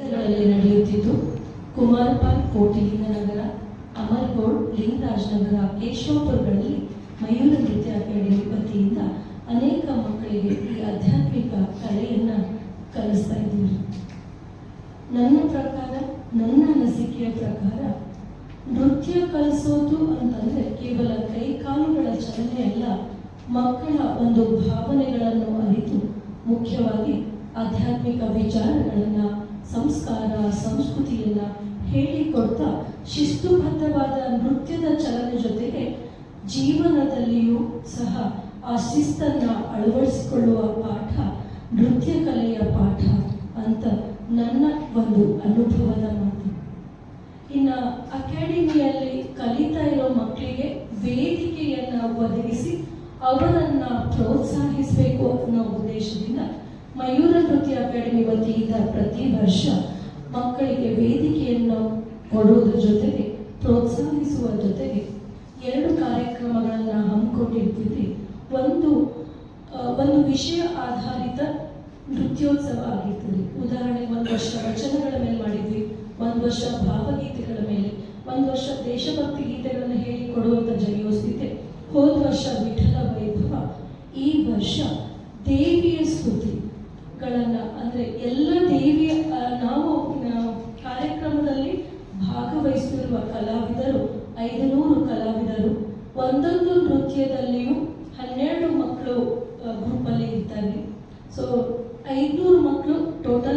ನಡೆಯುತ್ತಿದ್ದು, ಕುಮಾರಪಾಲ್ ಕೋಟಿಲಿಂಗ ನಗರ, ಅಮರ್ಗೋಡ್ ಲಿಂಗರಾಜ್ ನಗರ ಕೇಶವಪುರಗಳಲ್ಲಿ ಮಯೂರ ನೃತ್ಯ ಅಕಾಡೆಮಿ ವತಿಯಿಂದ ಅನೇಕ ಮಕ್ಕಳಿಗೆ ಈ ಆಧ್ಯಾತ್ಮಿಕ ಕಲೆಯನ್ನ ಕಲಿಸ್ತಾ ಇದ್ದೀವಿ. ನನ್ನ ಪ್ರಕಾರ, ನನ್ನ ಅನಿಸಿಕೆಯ ಪ್ರಕಾರ, ನೃತ್ಯ ಕಲಿಸೋದು ಅಂತಂದ್ರೆ ಕೇವಲ ಕೈ ಕಾಲುಗಳ ಚಲನೆ ಅಲ್ಲ, ಮಕ್ಕಳ ಒಂದು ಭಾವನೆಗಳನ್ನು ಅರಿತು ಮುಖ್ಯವಾಗಿ ಆಧ್ಯಾತ್ಮಿಕ ವಿಚಾರಗಳನ್ನ ಸಂಸ್ಕಾರ, ಸಂಸ್ಕೃತಿಯನ್ನ ಹೇಳಿಕೊಡ್ತಾ ಶಿಸ್ತುಬದ್ಧವಾದ ನೃತ್ಯದ ಚಲನೆ ಜೊತೆಗೆ ಜೀವನದಲ್ಲಿಯೂ ಸಹ ಆ ಶಿಸ್ತನ್ನ ಅಳವಡಿಸಿಕೊಳ್ಳುವ ಪಾಠ, ನೃತ್ಯ ಕಲೆಯ ಪಾಠ ಅಂತ ನನ್ನ ಒಂದು ಅನುಭವದ ಮಾತು. ಇನ್ನ ಅಕಾಡೆಮಿಯಲ್ಲಿ ಕಲಿತಾ ಇರೋ ಮಕ್ಕಳಿಗೆ ವೇದಿಕೆಯನ್ನ ಒದಗಿಸಿ ಅವರನ್ನ ಪ್ರೋತ್ಸಾಹಿಸಬೇಕು ಅನ್ನೋ ಅಕಾಡೆಮಿ ವತಿಯಿಂದ ಪ್ರತಿ ವರ್ಷ ಮಕ್ಕಳಿಗೆ ವೇದಿಕೆಯನ್ನು ಕೊಡುವುದರ ಜೊತೆಗೆ, ಪ್ರೋತ್ಸಾಹಿಸುವ ಜೊತೆಗೆ ಎರಡು ಕಾರ್ಯಕ್ರಮಗಳನ್ನ ಹಮ್ಮಿಕೊಂಡಿರ್ತೀವಿ. ಒಂದು ಒಂದು ವಿಷಯ ಆಧಾರಿತ ನೃತ್ಯೋತ್ಸವ ಆಗಿರ್ತದೆ. ಉದಾಹರಣೆಗೆ ಒಂದು ವರ್ಷ ವಚನಗಳ ಮೇಲೆ ಮಾಡಿದ್ವಿ, ಒಂದು ವರ್ಷ ಭಾವಗೀತೆಗಳ ಮೇಲೆ, ಒಂದು ವರ್ಷ ದೇಶಭಕ್ತಿ ಗೀತೆಗಳನ್ನು ಹೇಳಿಕೊಡುವಂತ ಜಯೋಸ್ಥಿತೆ ಹೋದ ವರ್ಷ ವಿಠಲ ವೈಭವ, ಈ ವರ್ಷ ದೇವಿಯ ಸ್ತುತಿಗಳನ್ನ ಅಂದ್ರೆ ಎಲ್ಲ ದೇವಿಯ ನಾವು ಕಾರ್ಯಕ್ರಮದಲ್ಲಿ ಭಾಗವಹಿಸುತ್ತಿರುವ ಕಲಾವಿದರು, ಐದುನೂರು ಕಲಾವಿದರು. ಒಂದೊಂದು ನೃತ್ಯದಲ್ಲಿಯೂ ಹನ್ನೆರಡು ಮಕ್ಕಳು ಗ್ರೂಪಲ್ಲಿ ಇದ್ದಾರೆ. ಸೊ ಐದುನೂರು ಮಕ್ಕಳು ಟೋಟಲ್